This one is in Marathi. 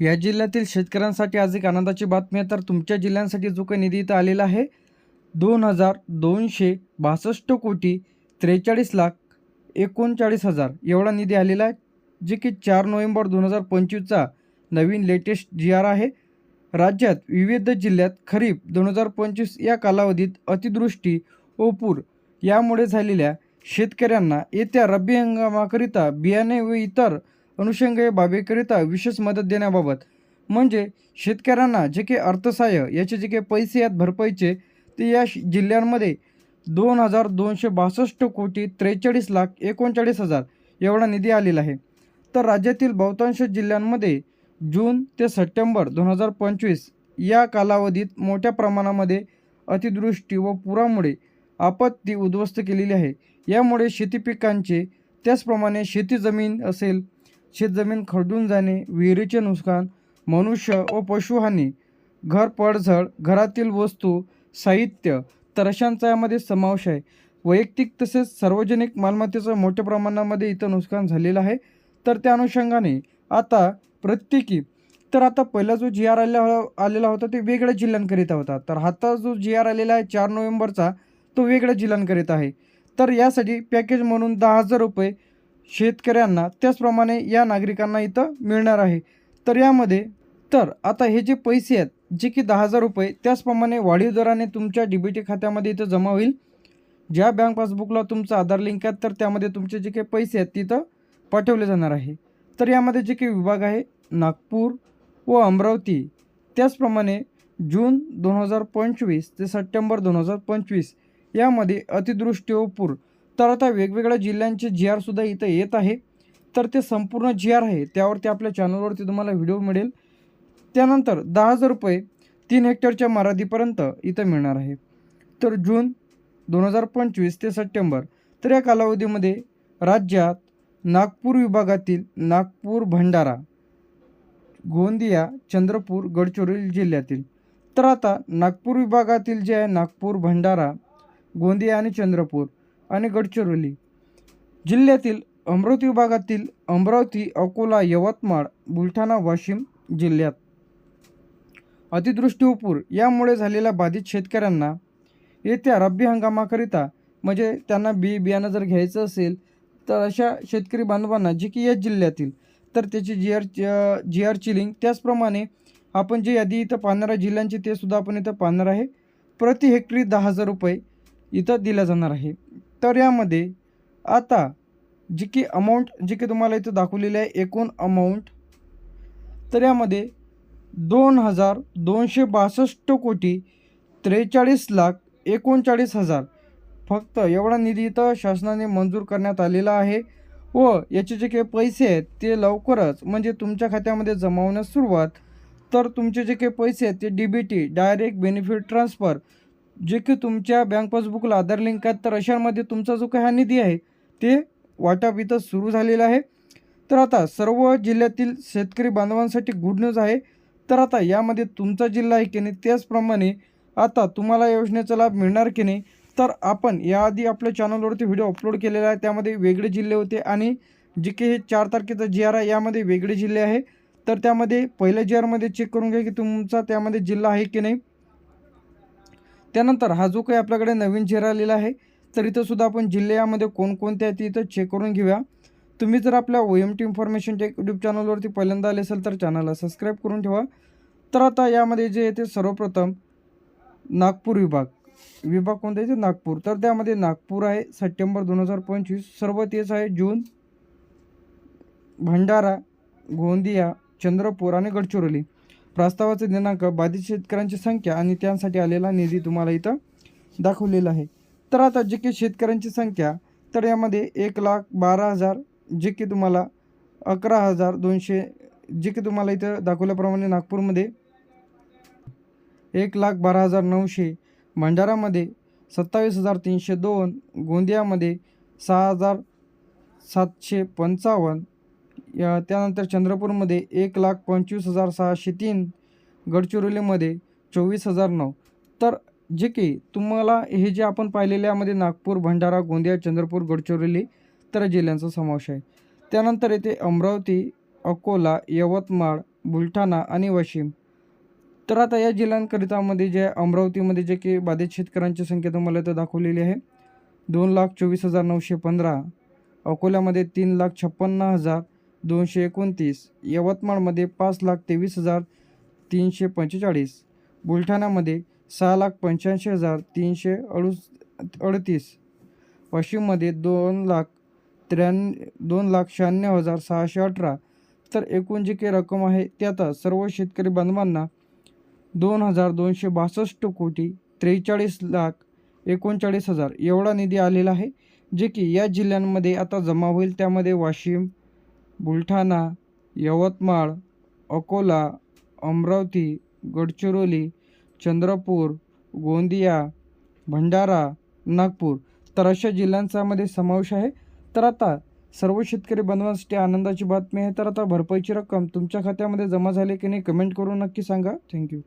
या जिल्ह्यातील शेतकऱ्यांसाठी आज एक आनंदाची बातमी आहे. तर तुमच्या जिल्ह्यांसाठी जो काही निधी इथं आलेला आहे दोन हजार दोनशे बासष्ट कोटी त्रेचाळीस लाख एकोणचाळीस हजार एवढा निधी आलेला आहे जे की चार नोव्हेंबर दोन हजार पंचवीसचा नवीन लेटेस्ट जी आर आहे. राज्यात विविध जिल्ह्यात खरीप दोन हजार पंचवीस या कालावधीत अतिदृष्टी ओपूर यामुळे झालेल्या शेतकऱ्यांना येत्या रब्बी हंगामाकरिता बियाणे व इतर अनुषंगे बाबीकरिता विशेष मदत देण्याबाबत. म्हणजे शेतकऱ्यांना जे काही अर्थसहाय्य याचे जे काही पैसे आहेत भरपाईचे ते या श- जिल्ह्यांमध्ये दोन हजार दोनशे बासष्ट कोटी त्रेचाळीस लाख एकोणचाळीस हजार एवढा निधी आलेला आहे. तर राज्यातील बहुतांश जिल्ह्यांमध्ये जून ते सप्टेंबर दोन हजार पंचवीस या कालावधीत मोठ्या प्रमाणामध्ये अतिदृष्टी व पुरामुळे आपत्ती उद्ध्वस्त केलेली आहे. यामुळे शेती पिकांचे त्याचप्रमाणे शेती जमीन असेल शेतजमीन खरडून जाणे विहिरीचे नुकसान मनुष्य व पशुहानी घर पडझड घरातील वस्तू साहित्य तर अशांचा यामध्ये समावेश आहे. वैयक्तिक तसेच सार्वजनिक मालमत्तेचं मोठ्या प्रमाणामध्ये इथं नुकसान झालेलं आहे. तर त्या अनुषंगाने आता प्रत्येकी तर आता पहिला जो जी आर आलेला हो, आलेला होता ते वेगळ्या जिल्ह्यांकरिता होता. तर आता जो जी आर आलेला आहे चार नोव्हेंबरचा तो वेगळ्या जिल्ह्यांकरिता आहे. तर यासाठी पॅकेज म्हणून दहा हजार रुपये शेतकऱ्यांना त्याचप्रमाणे या नागरिकांना इथं मिळणार आहे. तर यामध्ये तर आता हे जे पैसे आहेत जे की दहा हजार रुपये त्याचप्रमाणे वाढीव दराने तुमच्या डी बी टी खात्यामध्ये इथं जमा होईल. ज्या बँक पासबुकला तुमचं आधार लिंक आहे तर त्यामध्ये तुमचे जे काही पैसे आहेत तिथं पाठवले जाणार आहे. तर यामध्ये जे काही विभाग आहे नागपूर व अमरावती त्याचप्रमाणे जून दोन हजार पंचवीस ते सप्टेंबर दोन हजार पंचवीस यामध्ये अतिदृष्टी व पूर तर आता वेगवेगळ्या जिल्ह्यांचे जी आरसुद्धा इथं येत आहे. तर ते संपूर्ण जी आर आहे. त्यावरती आपल्या चॅनलवरती तुम्हाला व्हिडिओ मिळेल. त्यानंतर दहा हजार रुपये तीन हेक्टरच्या मर्यादेपर्यंत इथं मिळणार आहे. तर जून दोन हजार पंचवीस ते सप्टेंबर तर या कालावधीमध्ये राज्यात नागपूर विभागातील नागपूर भंडारा गोंदिया चंद्रपूर गडचिरोली जिल्ह्यातील. तर आता नागपूर विभागातील जे आहे नागपूर भंडारा गोंदिया आणि चंद्रपूर आणि गडचिरोली. जिल्ह्यातील अमरावती विभागातील अमरावती अकोला यवतमाळ बुलढाणा वाशिम जिल्ह्यात अतिदृष्टी उपूर यामुळे झालेल्या बाधित शेतकऱ्यांना येत्या रब्बी हंगामाकरिता म्हणजे त्यांना बी बियाणं जर घ्यायचं असेल तर अशा शेतकरी बांधवांना जे की या जिल्ह्यातील तर त्याची जी आर जी आरची लिंक त्याचप्रमाणे आपण जे यादी इथं पाहणार आहे जिल्ह्यांची ते सुद्धा आपण इथं पाहणार आहे. प्रति हेक्टरी दहा हजार रुपये इथं दिल्या जाणार आहे. तर यामध्ये आता जी की अमाऊंट जी की तुम्हाला इथं दाखवलेली आहे एकूण अमाऊंट तर यामध्ये दोन हजार दोनशे बासष्ट कोटी त्रेचाळीस लाख एकोणचाळीस हजार फक्त एवढा निधी इथं शासनाने मंजूर करण्यात आलेला आहे व याचे जे काही पैसे आहेत ते लवकरच म्हणजे तुमच्या खात्यामध्ये जमावण्यास सुरुवात तर तुमचे जे काही पैसे आहेत ते D B T direct benefit transfer जे की तुमच्या बँक पासबुकला आधार लिंक आहेत तर अशामध्ये तुमचा जो काही हा निधी आहे ते वाटप इथं सुरू झालेलं आहे. तर आता सर्व जिल्ह्यातील शेतकरी बांधवांसाठी गुड न्यूज आहे. तर आता यामध्ये तुमचा जिल्हा आहे की नाही त्याचप्रमाणे आता तुम्हाला योजनेचा लाभ मिळणार की नाही तर आपण याआधी आपल्या चॅनलवरती व्हिडिओ अपलोड केलेला आहे. त्यामध्ये वेगळे जिल्हे होते आणि जे की हे चार तारखेचा जी आर आहे यामध्ये वेगळे जिल्हे आहे. तर त्यामध्ये पहिल्या जी आरमध्ये चेक करून घ्या की तुमचा त्यामध्ये जिल्हा आहे की नाही. त्यानंतर हा जो काही आपल्याकडे नवीन चेहरा आलेला आहे तर इथंसुद्धा आपण जिल्हे यामध्ये कोणकोणते आहेत इथं चेक करून घेऊया. तुम्ही जर आपल्या O M T information tech YouTube चॅनलवरती पहिल्यांदा आले असेल तर चॅनलला सबस्क्राईब करून ठेवा. तर आता यामध्ये जे येते सर्वप्रथम नागपूर विभाग. विभाग कोणता येते नागपूर. तर त्यामध्ये नागपूर आहे सप्टेंबर दोन हजार पंचवीस. सर्व तेच आहे जून भंडारा गोंदिया चंद्रपूर आणि गडचिरोली. प्रस्तावाचे दिनांक बाधित शेतकऱ्यांची संख्या आणि त्यांसाठी आलेला निधी तुम्हाला इथं दाखवलेला आहे. तर आता जे की शेतकऱ्यांची संख्या तर यामध्ये एक लाख बारा हजार जे की तुम्हाला अकरा हजार दोनशे जे की तुम्हाला इथं दाखवल्याप्रमाणे नागपूरमध्ये एक लाख बारा हजार नऊशे भंडारामध्ये सत्तावीस हजार तीनशे दोन गोंदियामध्ये सहा हजार सातशे पंचावन्न या त्यानंतर चंद्रपूरमध्ये एक लाख पंचवीस हजार सहाशे तीन गडचिरोलीमध्ये चोवीस हजार नऊ. तर जे की तुम्हाला हे जे आपण पाहिलेल्यामध्ये नागपूर भंडारा गोंदिया चंद्रपूर गडचिरोली तर जिल्ह्यांचा समावेश आहे. त्यानंतर येथे अमरावती अकोला यवतमाळ बुलढाणा आणि वाशिम. तर आता या जिल्ह्यांकरितामध्ये जे अमरावतीमध्ये जे की बाधित शेतकऱ्यांची संख्या तुम्हाला इथं दाखवलेली आहे. दोन लाख चोवीस हजार नऊशे पंधरा अकोल्यामध्ये तीन लाख छप्पन्न हजार दोनशे एकोणतीस यवतमाळमध्ये पाच लाख तेवीस हजार तीनशे पंचेचाळीस बुलढाण्यामध्ये सहा लाख पंच्याऐंशी हजार तीनशे अडुस अडतीस वाशिममध्ये दोन लाख त्र्याण दोन लाख शहाण्णव हजार सहाशे अठरा. तर एकूण जी काही रक्कम आहे ती आता सर्व शेतकरी बांधवांना दोन हजार दोनशे बासष्ट कोटी त्रेचाळीस लाख एकोणचाळीस हजार एवढा निधी आलेला आहे जे की या जिल्ह्यांमध्ये आता जमा होईल. त्यामध्ये वाशिम बुलढाणा यवतमाळ अकोला अमरावती गडचिरोली चंद्रपूर गोंदिया भंडारा नागपूर. तर अशा जिल्ह्यांचामध्ये समावेश आहे. तर आता सर्व शेतकरी बांधवांसाठी आनंदाची बातमी आहे. तर आता भरपाईची रक्कम तुमच्या खात्यामध्ये जमा झाली की नाही कमेंट करून नक्की सांगा. थँक्यू